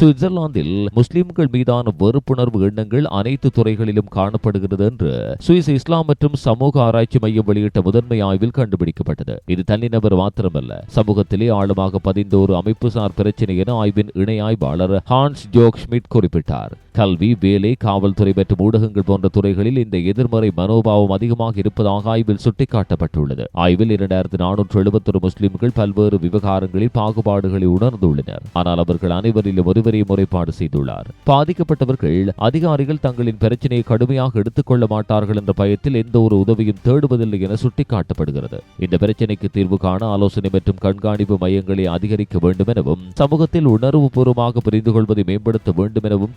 சுவிட்சர்லாந்தில் முஸ்லிம்கள் மீதான வெறுப்புணர்வு எண்ணங்கள் அனைத்து துறைகளிலும் காணப்படுகிறது என்று சுவிஸ் இஸ்லாம் மற்றும் சமூக ஆராய்ச்சி மையம் வெளியிட்ட முதன்மை ஆய்வில் கண்டுபிடிக்கப்பட்டது. இது தனிநபர் மாத்திரமல்ல சமூகத்திலே ஆழமாக பதிந்த ஒரு அமைப்புசார் பிரச்சினை என ஆய்வின் இணை ஆய்வாளர் ஹான்ஸ் ஜோக் ஷ்மிட் குறிப்பிட்டார். கல்வி வேலை காவல்துறை மற்றும் ஊடகங்கள் போன்ற துறைகளில் இந்த எதிர்மறை மனோபாவம் அதிகமாக இருப்பதாக ஆய்வில் சுட்டிக்காட்டப்பட்டுள்ளது. ஆய்வில் இரண்டாயிரத்தி நானூற்று எழுபத்தொரு முஸ்லிம்கள் பல்வேறு விவகாரங்களில் பாகுபாடுகளை உணர்ந்துள்ளனர். ஆனால் அவர்கள் அனைவரிலும் ஒருவரையும் முறைப்பாடு செய்துள்ளார். பாதிக்கப்பட்டவர்கள் அதிகாரிகள் தங்களின் பிரச்சனையை கடுமையாக எடுத்துக்கொள்ள மாட்டார்கள் என்ற பயத்தில் எந்த ஒரு உதவியும் தேடுவதில்லை என சுட்டிக்காட்டப்படுகிறது. இந்த பிரச்சனைக்கு தீர்வு காண ஆலோசனை மற்றும் கண்காணிப்பு மையங்களை அதிகரிக்க வேண்டும் எனவும் சமூகத்தில் உணர்வுபூர்வமாக புரிந்து கொள்வதை மேம்படுத்த வேண்டும் எனவும்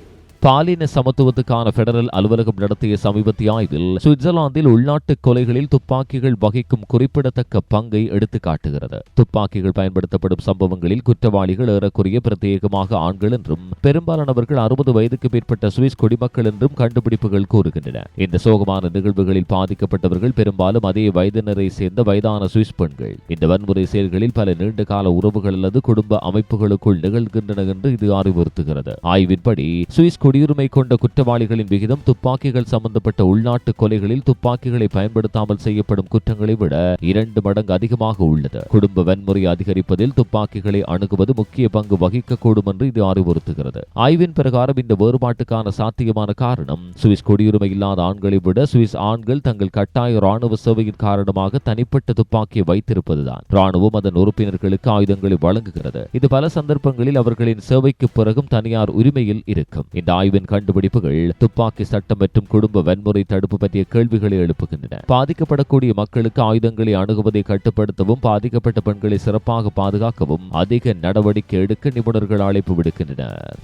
பாலின சமத்துவத்துக்கான பெடரல் அலுவலகம் நடத்திய சமீபத்திய ஆய்வில் சுவிட்சர்லாந்தில் உள்நாட்டு கொலைகளில் துப்பாக்கிகள் வகிக்கும் குறிப்பிடத்தக்க பங்கை எடுத்து காட்டுகிறது துப்பாக்கிகள் பயன்படுத்தப்படும் சம்பவங்களில் குற்றவாளிகள் ஏறக்குறைய பிரத்யேகமாக ஆண்கள் என்றும் பெரும்பாலானவர்கள் அறுபது வயதுக்கு மேற்பட்ட சுவிஸ் குடிமக்கள் என்றும் கண்டுபிடிப்புகள் கூறுகின்றன. இந்த சோகமான நிகழ்வுகளில் பாதிக்கப்பட்டவர்கள் பெரும்பாலும் அதே வயதினரை சேர்ந்த வயதான சுவிஸ் பெண்கள். இந்த வன்முறை செயல்களில் பல நீண்ட கால உறவுகள் அல்லது குடும்ப அமைப்புகளுக்குள் நிகழ்கின்றன என்று இது அறிவுறுத்துகிறது. ஆய்வின்படி சுவிஸ் குடியுரிமை கொண்ட குற்றவாளிகளின் விகிதம் துப்பாக்கிகள் சம்பந்தப்பட்ட உள்நாட்டு கொலைகளில் துப்பாக்கிகளை பயன்படுத்தாமல் செய்யப்படும் குற்றங்களை விட இரண்டு மடங்கு அதிகமாக உள்ளது. குடும்ப வன்முறை அதிகரிப்பதில் துப்பாக்கிகளை அணுகுவது முக்கிய பங்கு வகிக்கக்கூடும் என்று இது அறிவுறுத்துகிறது. ஆய்வின் பிரகாரம் இந்த வேறுபாட்டுக்கான சாத்தியமான காரணம் சுவிஸ் குடியுரிமை இல்லாத ஆண்களை விட சுவிஸ் ஆண்கள் தங்கள் கட்டாய ராணுவ சேவையின் காரணமாக தனிப்பட்ட துப்பாக்கியை வைத்திருப்பதுதான். ராணுவம் அதன் உறுப்பினர்களுக்கு ஆயுதங்களை வழங்குகிறது. இது பல சந்தர்ப்பங்களில் அவர்களின் சேவைக்கு பிறகும் தனியார் உரிமையில் இருக்கும். இந்த ஆய்வின் கண்டுபிடிப்புகள் துப்பாக்கி சட்டம் மற்றும் குடும்ப வன்முறை தடுப்பு பற்றிய கேள்விகளை எழுப்புகின்றன. பாதிக்கப்படக்கூடிய மக்களுக்கு ஆயுதங்களை அணுகுவதை கட்டுப்படுத்தவும் பாதிக்கப்பட்ட பெண்களை சிறப்பாக பாதுகாக்கவும் அதிக நடவடிக்கை எடுக்க நிபுணர்கள் அழைப்பு விடுக்கின்றனர்.